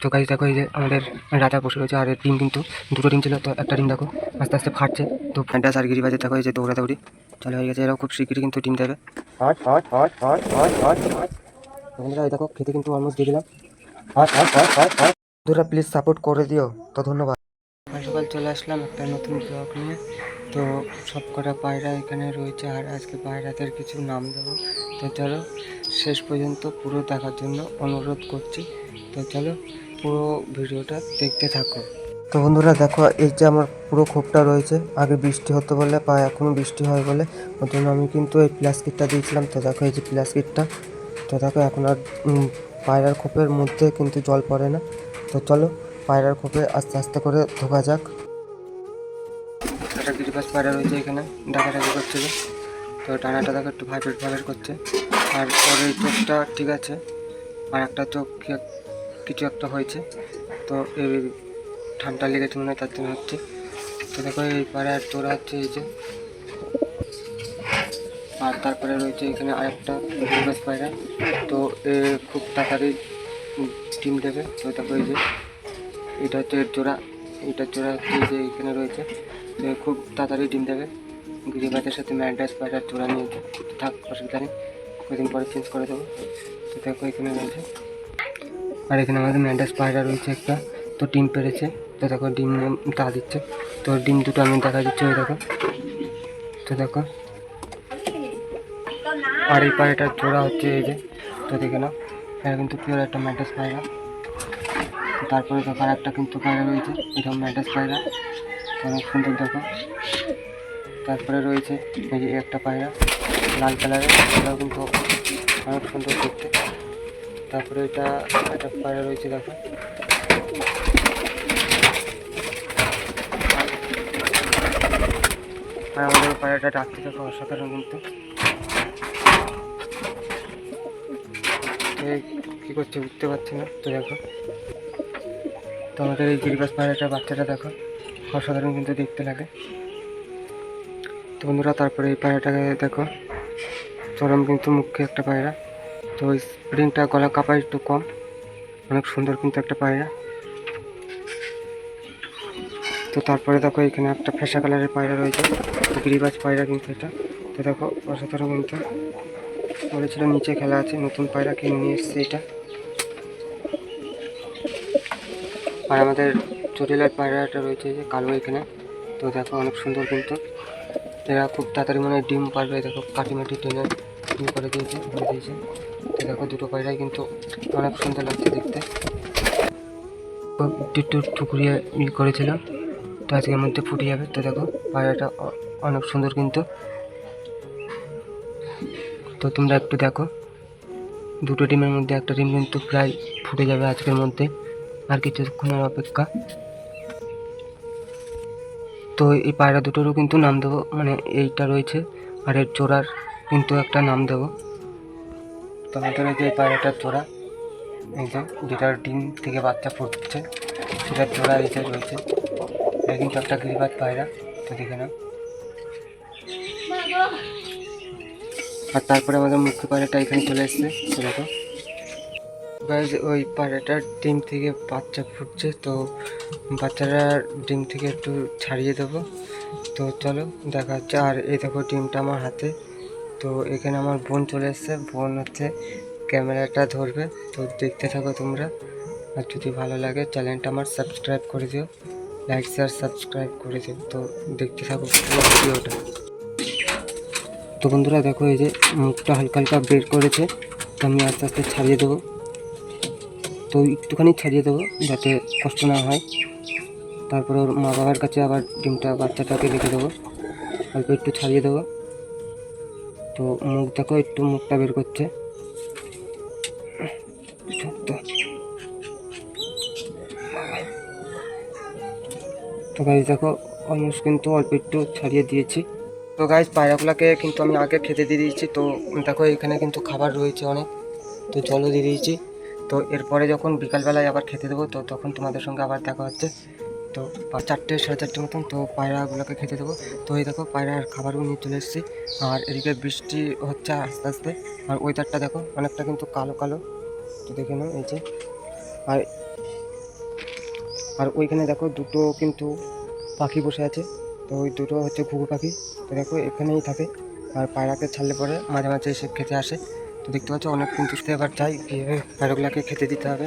তো গাইজ দেখো এই যে আমাদের রাজা বসে রয়েছে, আর ডিম কিন্তু দুটো ডিম ছিল, তো একটা ডিম দেখো, আস্তে আস্তে ফাটছে, তো ফ্যান্টাস আর গিরিবাজে দেখো এই যে দৌড়াদৌড়ি, চলে হয়ে গেছে, এরাও খুব শিগগিরই কিন্তু ডিম দেবে। এই দেখো, খেতে কিন্তু অলমোস্ট দিয়ে দিলাম। বন্ধুরা প্লিজ সাপোর্ট করে দিও, তো ধন্যবাদ। সকাল চলে আসলাম একটা নতুন ব্লগ নিয়ে, তো সব কটা পায়রা এখানে রয়েছে, আর আজকে পায়রাদের কিছু নাম দেবো। তো চলো, শেষ পর্যন্ত পুরো দেখার জন্য অনুরোধ করছি। তো চলো পুরো ভিডিওটা দেখতে থাকো। তো বন্ধুরা দেখো এই যে আমার পুরো খোপটা রয়েছে। আগে বৃষ্টি হতো বলে বা এখনও বৃষ্টি হয় বলে। ওর জন্য আমি কিন্তু এই প্লাস্টিকটা দিয়েছিলাম। তো দেখো এই যে প্লাস্টিকটা তো দেখো এখন আর পায়রার খোপের মধ্যে কিন্তু জল পড়ে না। তো চলো পায়রার খোপে আস্তে আস্তে করে ঢোকা যাক। একটা গিরিবাস পায়রা রয়েছে এখানে ডাকাডাকি করছিল। তো ডানাটা দেখো একটু ভাইব্রেট ভাইব্রেট করছে। আর ওর এই চোখটা ঠিক আছে। আর একটা চোখ কিছু একটা হয়েছে। তো এই ঠান্ডা লেগেছে মনে হয়, তার জন্য হচ্ছে। তো দেখো, এই পায়রার তোরা হচ্ছে এই যে। আর তারপরে রয়েছে এখানে আরেকটা গিরিবাস পায়রা। তো এ খুব তাড়াতাড়ি ডিম দেবে। তো দেখো এই যে, এটা হচ্ছে জোড়া এটা জোড়া হচ্ছে যে এখানে রয়েছে। তো খুব তাড়াতাড়ি ডিম দেবে। গিরিবাজের সাথে ম্যাড্রাস পায়রার জোড়া নিয়ে থাক, অসুবিধা নেই। কদিন পরে চেঞ্জ করে দেবো। তো দেখো এখানে রয়েছে। আর এখানে আমাদের ম্যাড্রাস পায়রা রয়েছে একটা। তো ডিম পেরেছে। তো দেখো ডিম তা দিচ্ছে। তো ডিম দুটো আমি দেখা দিচ্ছি, ওই দেখো। তো দেখো। আর এই পায়রাটার জোড়া হচ্ছে এই যে। তো দেখে নাও। এটা কিন্তু পিওর একটা ম্যাড্রাস পায়রা তারপরে দেখো আর একটা কিন্তু পায়রা রয়েছে। এটা ম্যাড্রাস পায়রা অনেক সুন্দর, দেখো। তারপরে রয়েছে এই যে একটা পায়রা, লাল কালারের এটাও কিন্তু অনেক সুন্দর দেখতে। তারপরে এটা, একটা পায়রা রয়েছে, দেখো। আর আমাদের পায়রাটা ডাকতে দেখো, অসাধারণ কিন্তু। কী করছে উঠতে পারছে না, তো দেখো। তো আমাদের এই গিরিবাস পায়রাটা বাচ্চাটা, দেখো, অসাধারণ কিন্তু দেখতে লাগে। তো বন্ধুরা, তারপরে এই পায়রাটাকে দেখো, চরম কিন্তু মুখে একটা পায়রা। তো স্প্রিংটা গলা কাপা একটু কম। অনেক সুন্দর কিন্তু একটা পায়রা। তো তারপরে দেখো এখানে একটা ফেসা কালারের পায়রা রয়েছে। গিরিবাজ পায়রা কিন্তু এটা। তো দেখো, অসাধারণ কিন্তু। বলেছিল নিচে খেলা আছে, নতুন পায়রা কিনে নিয়ে এসছে এটা। আর আমাদের চটিলার পায়রাটা রয়েছে যে কালো এখানে। তো দেখো, অনেক সুন্দর কিন্তু। এরা খুব তাড়াতাড়ি মনে ডিম পারবে। দেখো, কাটিমাটি টেনে ডিম করে দিয়েছে দিয়েছে। দেখো দুটো পায়রাই কিন্তু অনেক সুন্দর লাগছে দেখতে। একটু ঠুকুরিয়ে করেছিলাম, তো আজকের মধ্যে ফুটে যাবে। তো দেখো, পায়রাটা অনেক সুন্দর কিন্তু। তো তোমরা একটু দেখো, দুটো ডিমের মধ্যে একটা ডিম কিন্তু প্রায় ফুটে যাবে আজকের মধ্যে, আর কিছুক্ষণের অপেক্ষা। তো এই পায়রা দুটোরও কিন্তু নাম দেবো মানে এইটা রয়েছে, আর এর জোড়ার কিন্তু একটা নাম দেবো। আমাদের যে পায়রাটার জোড়া, এই যে যেটার ডিম থেকে বাচ্চা ফুটছে, সেটার জোড়া এই যে রয়েছে। এটা কিন্তু একটা গিরিবাজ পায়রা তো দেখে নাও। আর তারপরে আমাদের মুখ্য পায়রাটা এখানে চলে এসছে দেখো। ওই পায়রাটার ডিম থেকে বাচ্চা ফুটছে, তো বাচ্চাটার ডিম থেকে একটু ছাড়িয়ে দেবো। তো চলো, দেখা হচ্ছে। আর এই দেখো ডিমটা আমার হাতে। তো এখানে আমার বোন চলে এসছে। বোন হচ্ছে ক্যামেরাটা ধরবে। তো দেখতে থাকো তোমরা। আর যদি ভালো লাগে চ্যানেলটা আমার সাবস্ক্রাইব করে দিও। লাইক শেয়ার সাবস্ক্রাইব করে দিও। তো দেখতে থাকো ভিডিওটা। তো বন্ধুরা, দেখো এই যে মুখটা হালকা হালকা বের করেছে। তো আমি আস্তে আস্তে ছাড়িয়ে দেবো। তো একটুখানি ছাড়িয়ে দেবো যাতে কষ্ট না হয়। তারপর ওর মা বাবার কাছে আবার ডিমটা বাচ্চাটাকে রেখে দেবো। অল্প একটু ছাড়িয়ে দেবো। তো মুখ দেখো একটু মুখটা বের করছে। তো গাছ দেখো অলমোস্ট কিন্তু অল্প একটু ছাড়িয়ে দিয়েছি। তো গাইজ পায়রাগুলোকে কিন্তু আমি আগে খেতে দিয়ে দিয়েছি। তো দেখো, এখানে কিন্তু খাবার রয়েছে অনেক। তো জলও দিয়ে দিয়েছি। তো এরপরে যখন বিকালবেলায় আবার খেতে দেবো, তো তখন তোমাদের সঙ্গে আবার দেখা হচ্ছে। তো চারটে, সাড়ে চারটে মতন তো পায়রাগুলোকে খেতে দেবো। তো এই দেখো পায়রার খাবারও নিয়ে চলে এসেছি। আর এদিকে বৃষ্টি হচ্ছে আস্তে আস্তে। আর ওয়েদারটা দেখো, অনেকটা কিন্তু কালো কালো। তো দেখে নাও এই যে। আর আর ওইখানে দেখো দুটো কিন্তু পাখি বসে আছে। তো ওই দুটো হচ্ছে ঘুঘু পাখি। তো দেখো এখানেই থাকে। আর পায়রাকে ছাড়লে পরে মাঝে মাঝে এসে খেতে আসে। তো দেখতে পাচ্ছ অনেক কিন্তু এবার যাই, গিয়ে পায়রাগুলোকে খেতে দিতে হবে।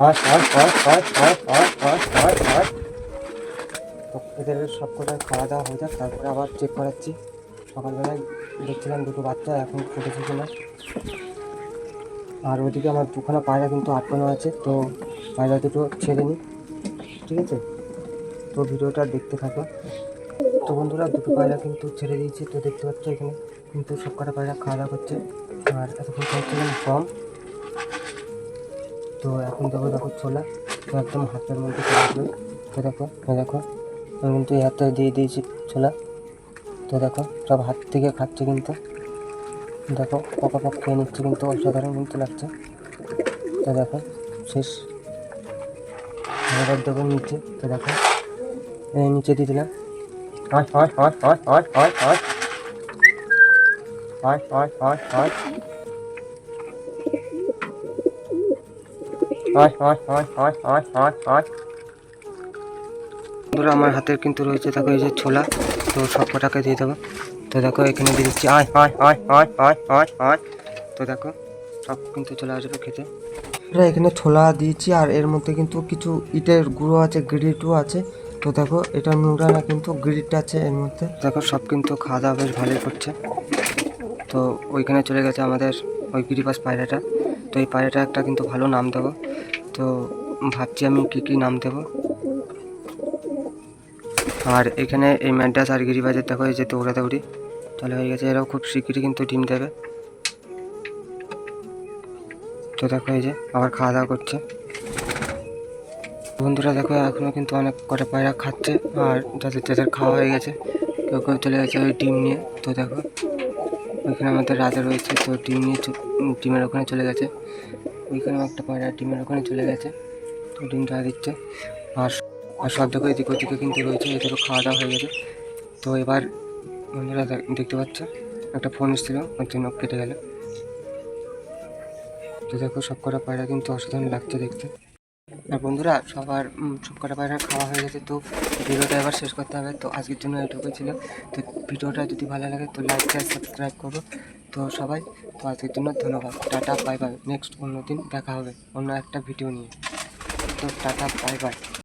হয় হয় হয় হয় হয় হয় হয় হয় হয় এদের সব কটা খাওয়া দাওয়া হয়ে যাক, তারপরে আবার চেক করাচ্ছি। সকালবেলায় দেখছিলাম দুটো বাচ্চা, এখন ফুটেছে কিনা আর ওইদিকে আমার দুখানা পায়রা কিন্তু আটকানো আছে, তো পায়রা দুটো ছেড়ে নিই, ঠিক আছে? তো ভিডিওটা দেখতে থাকো। তো বন্ধুরা, দুটো পায়রা কিন্তু ছেড়ে দিয়েছি, তো দেখতে পাচ্ছ এখানে কিন্তু সব কটা পায়রা খাওয়া দাওয়া করছে। আর এতক্ষণ খাচ্ছিলাম কম তো এখন দেখো দেখো ছোলা তো একদম হাতের মধ্যে তো দেখো, এই দেখো, আমি কিন্তু এই হাতে দিয়ে দিয়েছি ছোলা তো দেখো, সব হাত থেকে খাচ্ছে কিন্তু। দেখো, পকা পক খেয়ে নিচ্ছে কিন্তু, অসাধারণ কিন্তু লাগছে। তো দেখো, শেষ। এবার দেবো নিচে, তো দেখো। নিচে দিয়ে দিলাম। হয় হয় হয় হয় হয় হয় হয় হয় হয় হয় হয় হয় হয় হয় হয় হয় হয় হয়। বন্ধুরা, আমার হাতের কিন্তু রয়েছে, দেখো এই যে ছোলা, তো সব কটাকে দিয়ে দেবো। তো দেখো, এখানে দিয়ে দিচ্ছি, আয় আয় আয় আয় আয় আয় আয়। তো দেখো, সব কিন্তু চলে আসবে খেতে। আমরা এখানে ছোলা দিয়েছি, আর এর মধ্যে কিন্তু কিছু ইটের গুঁড়ো আছে গ্রিটও আছে। তো দেখো, এটা নোংরা না, কিন্তু গ্রিট আছে এর মধ্যে। দেখো, সব কিন্তু খাওয়া দাওয়া বেশ ভালোই করছে। তো ওইখানে চলে গেছে আমাদের ওই গিরিবাস পায়রাটা। তো এই পায়রাটা একটা কিন্তু ভালো নাম দেবো। তো ভাবছি আমি কী কী নাম দেবো। আর এখানে এই ম্যাডাস আর গিরিবাজের দেখো, এই যে দৌড়া দৌড়ি। তাহলে হয়ে গেছে, এরাও খুব শিগগিরই কিন্তু ডিম দেবে। তো দেখো এই যে, আবার খাওয়া দাওয়া করছে। বন্ধুরা দেখো এখনও কিন্তু অনেক কটা পায়রা খাচ্ছে, আর যাদের যাদের খাওয়া হয়ে গেছে, কেউ কেউ চলে গেছে ওই ডিম নিয়ে। তো দেখো ওইখানে আমাদের রাজা রয়েছে, তো ডিম নিয়ে ডিমের ওখানে চলে গেছে। ওইখানেও একটা পায়রা ডিমের ওখানে চলে গেছে, তো ডিম দেওয়া দিচ্ছে। আর আর সব এদিক ওদিকে কিন্তু রয়েছে, এদেরও খাওয়া দাওয়া হয়ে গেছে। তো এবার বন্ধুরা দেখ- দেখতে পাচ্ছ, একটা ফোন এসেছিল, ওর জন্য কেটে গেল। তো দেখো সব কটা পায়রা কিন্তু অসাধারণ লাগছে দেখতে। আর বন্ধুরা, সবার সবকটা সব কটা পায়রা খাওয়া হয়ে গেছে, তো ভিডিওটা এবার শেষ করতে হবে। তো আজকের জন্য এটুকুই ছিল। তো ভিডিওটা যদি ভালো লাগে, তো লাইক শেয়ার সাবস্ক্রাইব করব তো সবাই, তো আজকের জন্য ধন্যবাদ। টাটা বাই বাই নেক্সট অন্য দিন দেখা হবে, অন্য একটা ভিডিও নিয়ে। তো টাটা বাই বাই